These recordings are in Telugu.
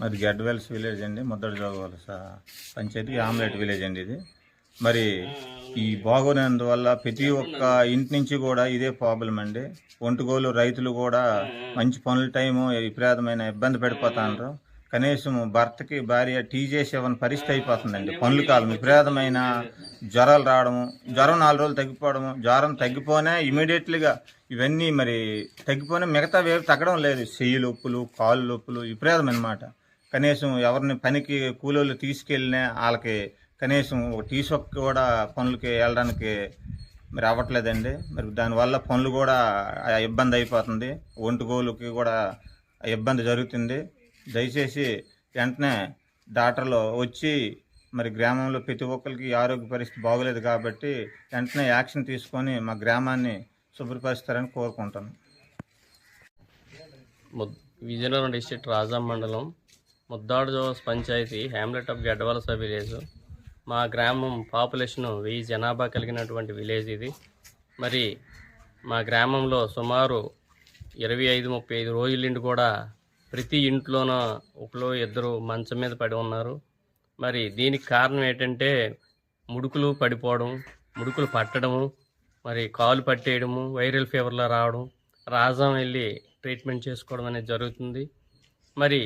మరి గడ్వెల్స్ విలేజ్ అండి ముద్దడి జోగవలస పంచాయతీ ఆమ్లెట్ విలేజ్ అండి ఇది. మరి ఈ బాగోనందువల్ల ప్రతి ఒక్క ఇంటి నుంచి కూడా ఇదే ప్రాబ్లం అండి. ఒంటుగోలు రైతులు కూడా మంచి పనుల టైము విపరీతమైన ఇబ్బంది పడిపోతాండ్రు. కనీసం భర్తకి భార్య టీ చేసి ఇవ్వని పరిస్థితి అయిపోతుందండి. పనుల కాలం విపరీతమైన జ్వరాలు రావడము జ్వరం నాలుగు రోజులు తగ్గిపోవడము జ్వరం తగ్గిపోనే ఇమీడియట్లీగా ఇవన్నీ మరి తగ్గిపోయినా మిగతా వేరు తగ్గడం లేదు. చెయ్యి నొప్పులు కాళ్ళు నొప్పులు విపరీతం అనమాట కనీసం ఎవరిని పనికి కూలోళ్ళు తీసుకెళ్ళినా వాళ్ళకి కనీసం ఒక టీ కూడా పనులకి వెళ్ళడానికి మరి అవ్వట్లేదండి. మరి దానివల్ల పనులు కూడా ఇబ్బంది అయిపోతుంది. ఒంటుగోలుకి కూడా ఇబ్బంది జరుగుతుంది. దయచేసి వెంటనే డాక్టర్లు వచ్చి మరి గ్రామంలో ప్రతి ఒక్కరికి ఆరోగ్య పరిస్థితి బాగోలేదు కాబట్టి వెంటనే యాక్షన్ తీసుకొని మా గ్రామాన్ని శుభ్రపరుస్తారని కోరుకుంటాను విజయనగరం డిస్ట్రిక్ట్ రాజా మండలం Muddadu Jose panchayat hamlet of Gaddavalasa village మా గ్రామం పాపులేషన్ వెయ్యి జనాభా కలిగినటువంటి విలేజ్ ఇది. మరి మా గ్రామంలో సుమారు ఇరవై ఐదు ముప్పై ఐదు రోజులుండి కూడా ప్రతి ఇంట్లోనూ ఒకలో ఇద్దరు మంచం మీద పడి ఉన్నారు. మరి దీనికి కారణం ఏంటంటే ముడుకులు పడిపోవడం ముడుకులు పట్టడము మరి కాలు పట్టేయడము వైరల్ ఫీవర్లో రావడం రాజాం వెళ్ళి ట్రీట్మెంట్ చేసుకోవడం అనేది జరుగుతుంది. మరి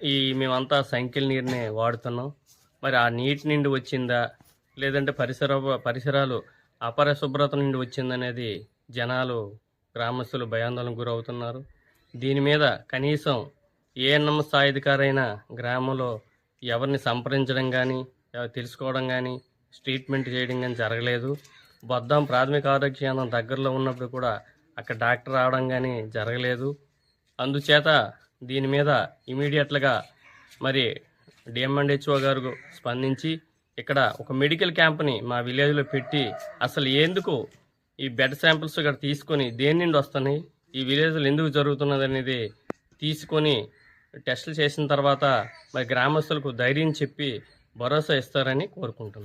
ఈ మేమంతా సంఖ్యల నీరుని వాడుతున్నాం. మరి ఆ నీటి నుండి వచ్చిందా? లేదంటే పరిసర పరిసరాలు అపరిశుభ్రత నుండి వచ్చిందనేది జనాలు గ్రామస్తులు భయాందోళనకు గురవుతున్నారు. దీని మీద కనీసం ఏ ఎన్ఎం స్థాయి అధికారైనా గ్రామంలో ఎవరిని సంప్రదించడం కానీ తెలుసుకోవడం కానీ ట్రీట్మెంట్ చేయడం కానీ జరగలేదు. బొద్దాం ప్రాథమిక ఆరోగ్య కేంద్రం దగ్గరలో ఉన్నప్పుడు కూడా అక్కడ డాక్టర్ రావడం కానీ జరగలేదు. అందుచేత దీని మీద ఇమీడియట్లుగా మరి డిఎంఎండ్హెచ్ఓ గారు స్పందించి ఇక్కడ ఒక మెడికల్ క్యాంప్ని మా విలేజ్లో పెట్టి అసలు ఎందుకు ఈ బెడ్ శాంపిల్స్ ఇక్కడ తీసుకొని దేని నుండి వస్తున్నాయి? ఈ విలేజ్లో ఎందుకు జరుగుతున్నది అనేది తీసుకొని టెస్టులు చేసిన తర్వాత మరి గ్రామస్తులకు ధైర్యం చెప్పి భరోసా ఇస్తారని కోరుకుంటున్నాను